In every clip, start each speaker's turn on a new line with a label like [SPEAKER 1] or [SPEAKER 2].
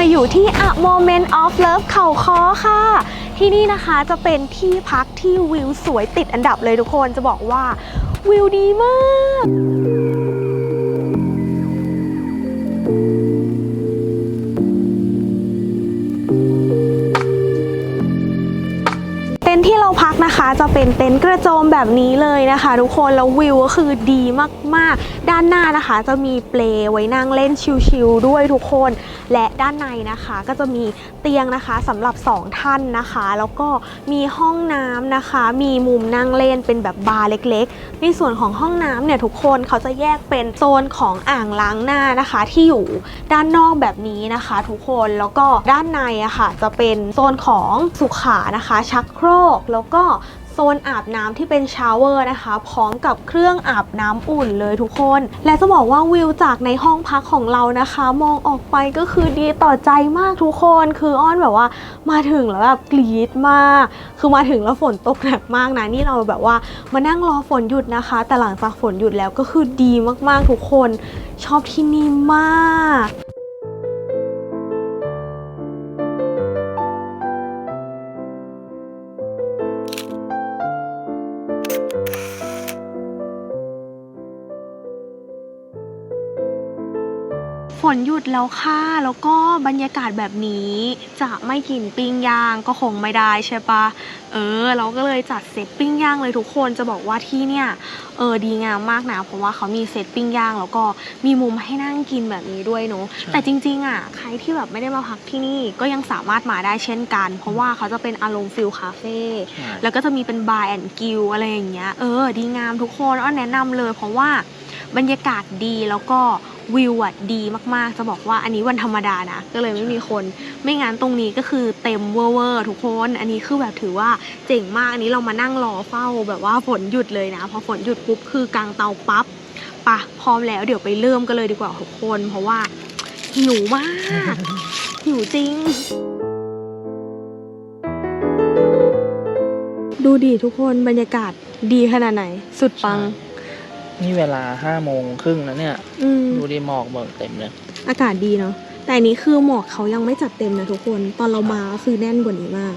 [SPEAKER 1] มาอยู่ที่ A Moment of Love เขาคอค่ะ ที่นี่นะคะจะเป็นที่พักที่วิวสวยติดอันดับเลยทุกคนจะบอกว่าวิวดีมาก เราพักนะคะจะเป็นเต็นท์กระโจมแบบนี้เลยนะคะ ทุกคนแล้ววิวก็คือดีมากๆ ด้านหน้านะคะจะมีเปลไว้นั่งเล่นชิลๆด้วยทุกคน และด้านในนะคะก็จะมีเตียงนะคะสำหรับ 2 ท่านนะคะ แล้วก็มีห้องน้ำนะคะ มีมุมนั่งเล่นเป็นแบบบาร์เล็กๆ ในส่วนของห้องน้ำเนี่ยทุกคนเขาจะแยกเป็นโซนของอ่างล้างหน้านะคะ ที่อยู่ด้านนอกแบบนี้นะคะ ทุกคนแล้วก็ด้านในอะค่ะจะเป็นโซนของสุขานะคะ ชักโครกแล้วก็โซนอาบน้ำที่เป็นชาวเวอร์นะคะ พร้อมกับเครื่องอาบน้ำอุ่นเลยทุกคน และจะบอกว่าวิวจากในห้องพักของเรานะคะ มองออกไปก็คือดีต่อใจมากทุกคน คืออ้อนแบบว่า มาถึงแล้วแบบกรี๊ดมาก คือมาถึงแล้วฝนตกหนักมากนะ นี่เราแบบว่ามานั่งรอฝนหยุดนะคะ แต่หลังจากฝนหยุดแล้วก็คือดีมากๆทุกคน ชอบที่นี่มาก นหยุดแล้วค่ะแล้วก็บรรยากาศแบบนี้จะไม่กินปิ้งย่างก็คงไม่ได้ใช่ปะเออ เราก็เลยจัดเซตปิ้งย่างเลยทุกคนจะบอกว่าที่เนี่ยเออดีงามมากนะเพราะว่าเขามีเซตปิ้งย่างแล้วก็มีมุมให้นั่งกินแบบนี้ด้วยเนาะ
[SPEAKER 2] ใช่
[SPEAKER 1] แต่จริงๆอะใครที่แบบไม่ได้มาพักที่นี่ก็ยังสามารถมาได้เช่นกัน เพราะว่าเขาจะเป็นอารมณ์ฟิลคาเฟ่
[SPEAKER 2] ใช่
[SPEAKER 1] แล้วก็จะมีเป็นบาร์แอนด์กิลอะไรอย่างเงี้ยเออดีงามทุกคนอ้อแนะนำเลยเพราะว่า บรรยากาศดีแล้วก็วิวอะดีมากๆ จะบอกว่าอันนี้วันธรรมดานะ ก็เลยไม่มีคน ไม่งั้นตรงนี้ก็คือเต็มเวอร์ๆทุกคน อันนี้คือแบบถือว่าเจ๋งมาก อันนี้เรามานั่งรอเฝ้าแบบว่าฝนหยุดเลยนะ พอฝนหยุดปุ๊บคือกลางเตาปั๊บปะพร้อมแล้วเดี๋ยวไปเริ่มกันเลยดีกว่าทุกคน เพราะว่าหิวมากหิวจริงดูดีทุกคนบรรยากาศดีขนาดไหน สุดปัง
[SPEAKER 2] นี่เวลาห้าโมงครึ่งแล้วเนี่ย
[SPEAKER 1] อืม
[SPEAKER 2] ดูดิหมอกเบิกเต็มเลย
[SPEAKER 1] อากาศดีเนาะแต่อันนี้คือหมอกเขายังไม่จัดเต็มนะทุกคน ตอนเรามาก็คือแน่นกว่านี้มาก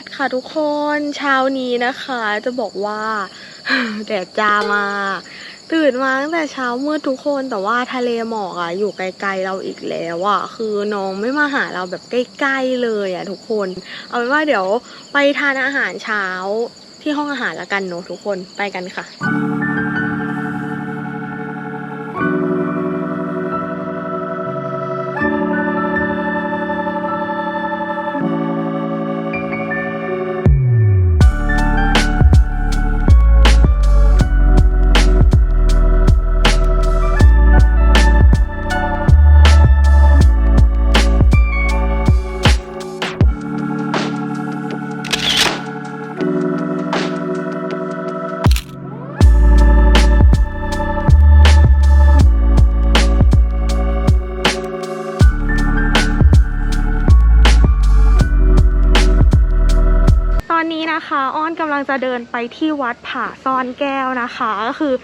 [SPEAKER 1] ดค่ะทุกคนเช้านี้นะคะ จะบอกว่าแดดจ้ามา ตื่นมาตั้งแต่เช้ามืดทุกคนแต่ว่าทะเลหมอกอะอยู่ไกลๆเราอีกแล้วอะคือน้องไม่มาหาเราแบบใกล้ๆเลยอะทุกคน เอาเป็นว่าเดี๋ยวไปทานอาหารเช้าที่ห้องอาหารละกันเนาะทุกคนไปกันค่ะ งจะเดินไปที่วัดผาซ่อนแก้วนะคะก็คือ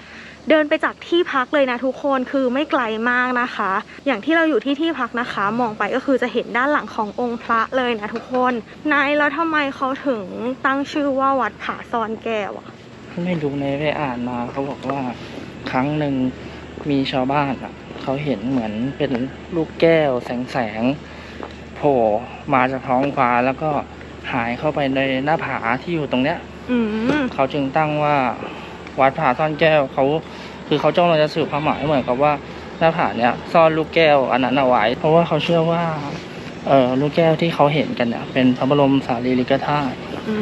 [SPEAKER 1] เดินไปจากที่พักเลยนะทุกคนคือไม่ไกลมากนะคะ อย่างที่เราอยู่ที่ที่พักนะคะ มองไปก็คือจะเห็นด้านหลังขององค์พระเลยนะทุกคนนายแล้วทำไมเขาถึงตั้งชื่อว่าวัดผาซ่อนแก้วอะ
[SPEAKER 2] ไม่รู้ในไปอ่านมาเขาบอกว่าครั้งหนึ่งมีชาวบ้านอะเขาเห็นเหมือนเป็นลูกแก้วแสงแสงโผล่มาจากท้องฟ้าแล้วก็หายเข้าไปในหน้าผาที่อยู่ตรงเนี้ย เขาจึงตั้งว่าวัดผาซ่อนแก้วเขาคือเขาจ้องจะสื่อความหมายเหมือนกับว่าหน้าผาเนี้ยซ่อนลูกแก้วอันนั้นเอาไว้ เพราะว่าเขาเชื่อว่า เออลูกแก้วที่เขาเห็นกันเนี่ยเป็นพระบรมสารีริกธาตุ
[SPEAKER 1] อื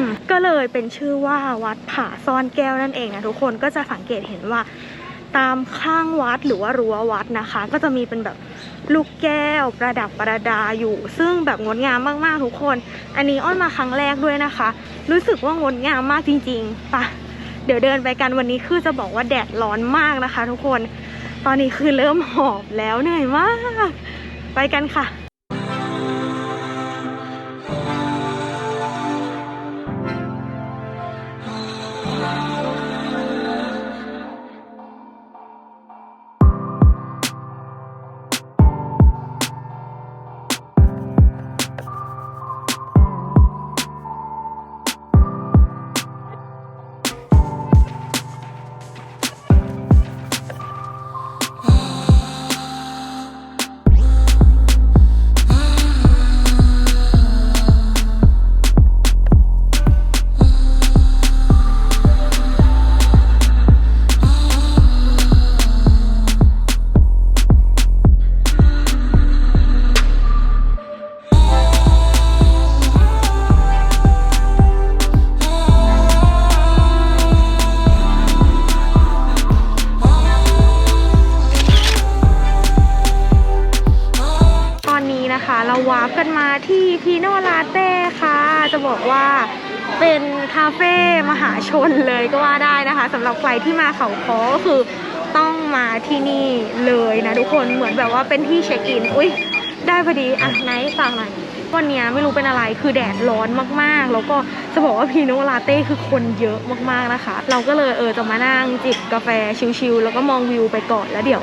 [SPEAKER 1] มก็เลยเป็นชื่อว่าวัดผาซ่อนแก้วนั่นเองนะทุกคนก็จะสังเกตเห็นว่า ตามข้างวัดหรือว่ารั้ววัดนะคะ ก็จะมีเป็นแบบลูกแก้วประดับประดาอยู่ ซึ่งแบบงดงามมากๆทุกคน อันนี้อ้อนมาครั้งแรกด้วยนะคะ รู้สึกว่างดงามมากจริงๆไปะเดี๋ยวเดินไปกันวันนี้คือจะบอกว่าแดดร้อนมากนะคะ ทุกคน ตอนนี้คือเริ่มหอบแล้วเหนื่อยมาก ไปกันค่ะ บอกว่าเป็นคาเฟ่มหาชนเลยก็ว่าได้นะคะสำหรับใครที่มาเขาคอก็คือต้องมาที่นี่เลยนะทุกคนเหมือนแบบว่าเป็นที่เช็คอินอุ้ยได้พอดีอะไหนฟังหน่อยวันเนี้ยไม่รู้เป็นอะไรคือแดดร้อนมากๆ แล้วก็จะบอกว่าพีโนลาเต้คือคนเยอะมากๆนะคะ เราก็เลยเออจะมานั่งจิบกาแฟชิลๆแล้วก็มองวิวไปก่อนแล้วเดี๋ยว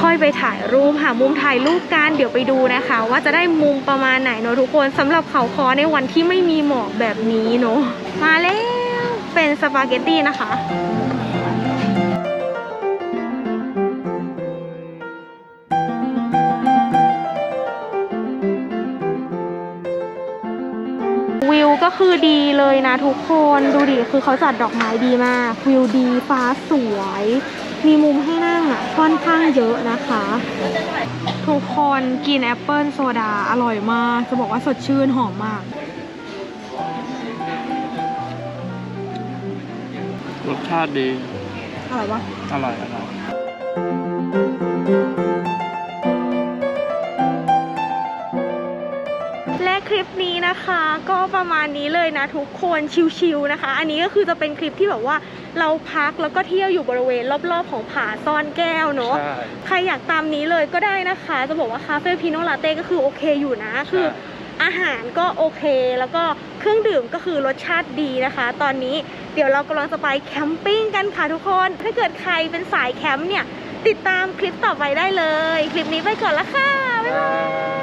[SPEAKER 1] ค่อยไปถ่ายรูปหามุมถ่ายรูปกันเดี๋ยวไปดูนะคะ ว่าจะได้มุมประมาณไหนเนอะทุกคนสำหรับเขาคอในวันที่ไม่มีหมอกแบบนี้เนอะมาแล้วเป็นสปาเกตตี้นะคะวิวก็คือดีเลยนะทุกคนดูดิคือเขาจัดดอกไม้ดีมาก วิวดีฟ้าสวย มีมุมให้นั่งอะค่อนข้างเยอะนะคะ ทุกคนกินแอปเปิลโซดาอร่อยมาก จะบอกว่าสดชื่นหอมมาก
[SPEAKER 2] รสชาติดี
[SPEAKER 1] อร่อยปะ
[SPEAKER 2] อร่อยอร่อย
[SPEAKER 1] นี้นะคะก็ประมาณนี้เลยนะทุกคนชิลๆนะคะ อันนี้ก็คือจะเป็นคลิปที่แบบว่าเราพักแล้วก็เที่ยวอยู่บริเวณรอบๆของผาซ่อนแก้วเนาะ
[SPEAKER 2] ใช่
[SPEAKER 1] ใครอยากตามนี้เลยก็ได้นะคะ จะบอกว่าคาเฟ่พีโนลาเต้ก็คือโอเคอยู่นะคืออาหารก็โอเคแล้วก็เครื่องดื่มก็คือรสชาติดีนะคะ ตอนนี้เดี๋ยวเรากำลังจะไปแคมปิ้งกันค่ะทุกคน ถ้าเกิดใครเป็นสายแคมป์เนี่ยติดตามคลิปต่อไปได้เลย คลิปนี้ไปก่อนละค่ะ บ๊ายบาย